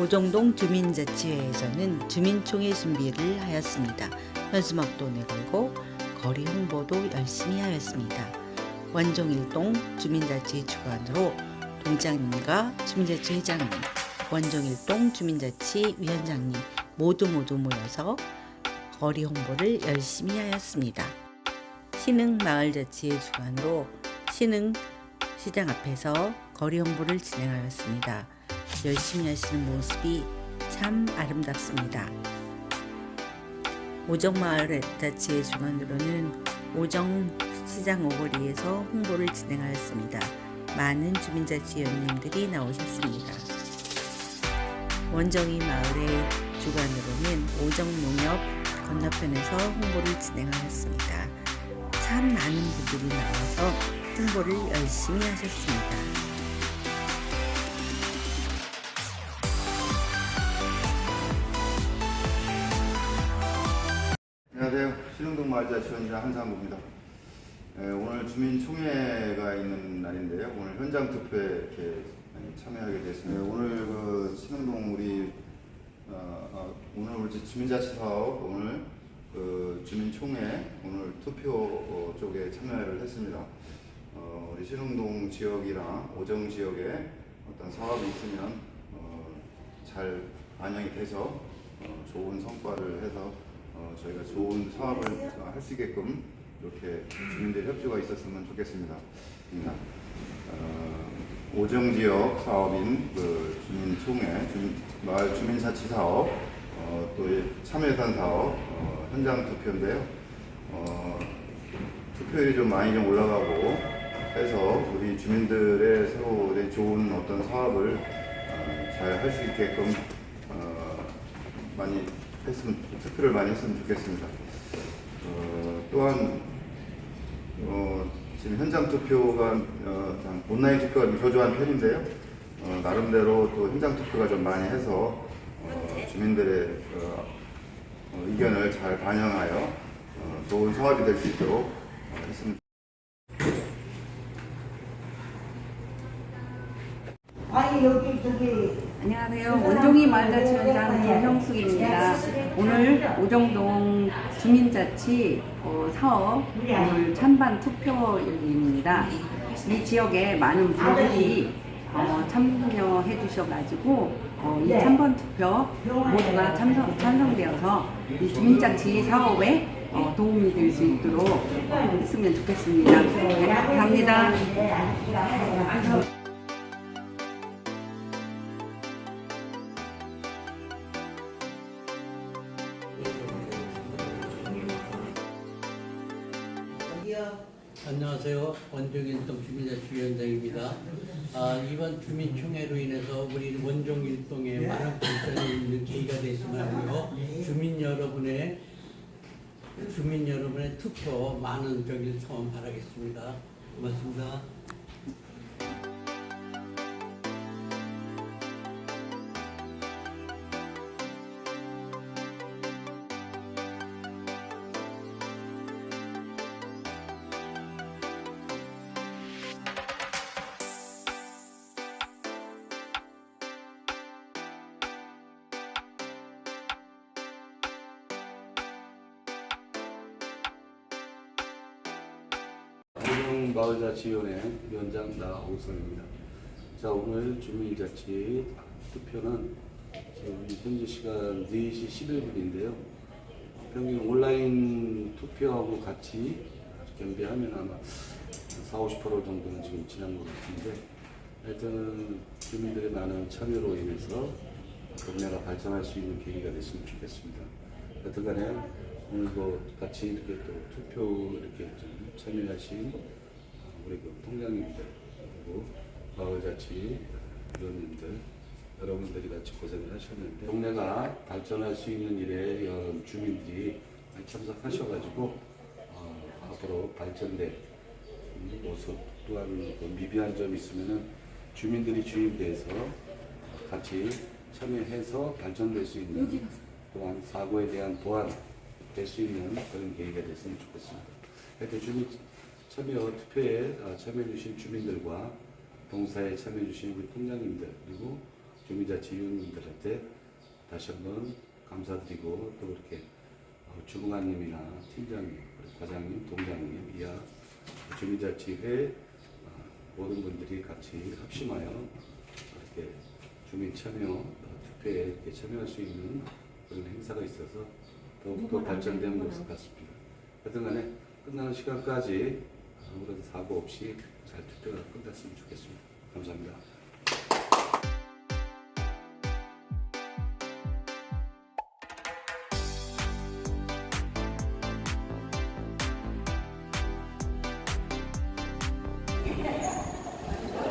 오정동 주민자치회에서는 주민총회 준비를 하였습니다. 현수막도 내걸고 거리 홍보도 열심히 하였습니다. 원종일동 주민자치 주관으로 동장님과 주민자치 회장님, 원종일동 주민자치 위원장님 모두 모두 모여서 거리 홍보를 열심히 하였습니다. 신흥 마을자치의 주관으로 신흥 시장 앞에서 거리 홍보를 진행하였습니다. 열심히 하시는 모습이 참 아름답습니다. 오정마을 자치의 주관으로는 오정시장 오거리에서 홍보를 진행하였습니다. 많은 주민자치위원님들이 나오셨습니다. 원정이 마을의 주관으로는 오정농협 건너편에서 홍보를 진행하였습니다. 참 많은 분들이 나와서 홍보를 열심히 하셨습니다. 안녕하세요. 신흥동 마을자치원장 한상구입니다. 예, 오늘 주민총회가 있는 날인데요. 오늘 현장 투표에 이렇게 참여하게 됐습니다. 예, 오늘 그 신흥동 우리 어, 어, 오늘 우리 주민자치 사업 오늘 그 주민총회 오늘 투표 어, 쪽에 참여를 했습니다. 어, 우리 신흥동 지역이랑 오정 지역에 어떤 사업이 있으면 어, 잘 반영이 돼서 어, 좋은 성과를 해서 어, 저희가 좋은 사업을 할 수 있게끔 이렇게 주민들 협조가 있었으면 좋겠습니다. 어, 오정 지역 사업인 그 주민총회, 주민, 마을 주민자치 사업, 어, 또 참여예산 사업 어, 현장 투표인데요. 어, 투표율이 좀 많이 좀 올라가고 해서 우리 주민들의 서로 의 좋은 어떤 사업을 어, 잘할 수 있게끔 어, 많이 했으면 투표를 많이 했으면 좋겠습니다. 어, 또한 어, 지금 현장 투표가 어, 참 온라인 투표가 좀 저조한 편인데요. 어, 나름대로 또 현장 투표가 좀 많이 해서 어, 주민들의 어, 어, 의견을 잘 반영하여 어, 좋은 사업이 될 수 있도록 어, 했으면 아니 여기 저기 안녕하세요. 원종이 말자치원장 조형숙입니다. 오늘 오정동 주민자치 어, 사업 오늘 찬반 투표일입니다. 이 지역에 많은 분들이 어, 참여해 주셔가지고 어, 이 찬반 투표 모두가 참석, 찬성되어서 이 주민자치 사업에 어, 도움이 될 수 있도록 어, 했으면 좋겠습니다. 네, 감사합니다. 안녕하세요. 원종일 동 주민자치위원장입니다. 아, 이번 주민총회로 인해서 우리 원종일동에 많은 발전이 있는 계기가 하고요. 주민 여러분의 주민 여러분의 투표 많은 저기 성원 바라겠습니다. 고맙습니다. 마을자치위원회 위원장 나옥선입니다. 자 오늘 주민자치 투표는 지금 현재 시간 4시 11분인데요. 평균 온라인 투표하고 같이 겸비하면 아마 4, 50% 정도는 지금 지난 것 같은데 하여튼 주민들의 많은 참여로 인해서 동네가 발전할 수 있는 계기가 됐으면 좋겠습니다. 여튼간에 오늘도 같이 이렇게 또 투표 이렇게 좀 참여하신 우리 그 통장님들 그리고 마을자치 위원님들 여러분들이 같이 고생을 하셨는데 동네가 발전할 수 있는 일에 여러 주민들이 참석하셔가지고 어, 앞으로 발전될 모습 또한 그 미비한 점이 있으면은 주민들이 주인돼서 같이 참여해서 발전될 수 있는 또한 사고에 대한 보완 될 수 있는 그런 계기가 됐으면 좋겠습니다. 하여튼 주민 참여 투표에 어, 참여해 주신 주민들과 봉사에 참여해 주신 우리 통장님들 그리고 주민자치위원님들한테 다시 한번 감사드리고 또 이렇게 어, 주무관님이나 팀장님, 과장님, 동장님, 이하 주민자치회 어, 모든 분들이 같이 합심하여 이렇게 주민 참여 어, 투표에 이렇게 참여할 수 있는 그런 행사가 있어서 더욱더 발전된 모습 같습니다. 하여튼간에 끝나는 시간까지 아무래도 사고 없이 잘 투표가 끝났으면 좋겠습니다. 감사합니다.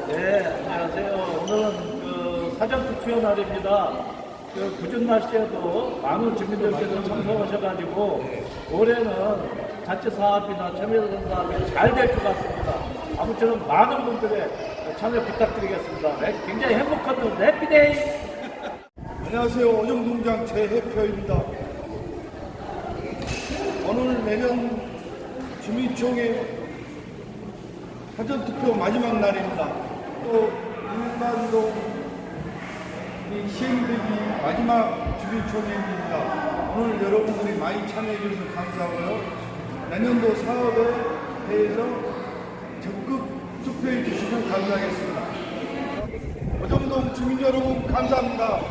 네, 안녕하세요. 오늘은 그 사전 투표 날입니다. 그 굳은 날씨에도 많은 주민들께서 참석하셔가지고 올해는 자체 사업이나 참여된 사업이 잘 될 것 같습니다. 아무쪼록 많은 분들의 참여 부탁드리겠습니다. 네, 굉장히 행복한 날, 해피데이! 안녕하세요. 오정동장 최혜표입니다. 오늘 내년 주민총회 사전투표 마지막 날입니다. 또 일반도 이 시행되기 마지막 주민총회입니다. 오늘 여러분들이 많이 참여해 주셔서 감사하고요. 내년도 사업에 대해서 적극 투표해 주시면 감사하겠습니다. 오정동 주민 여러분 감사합니다.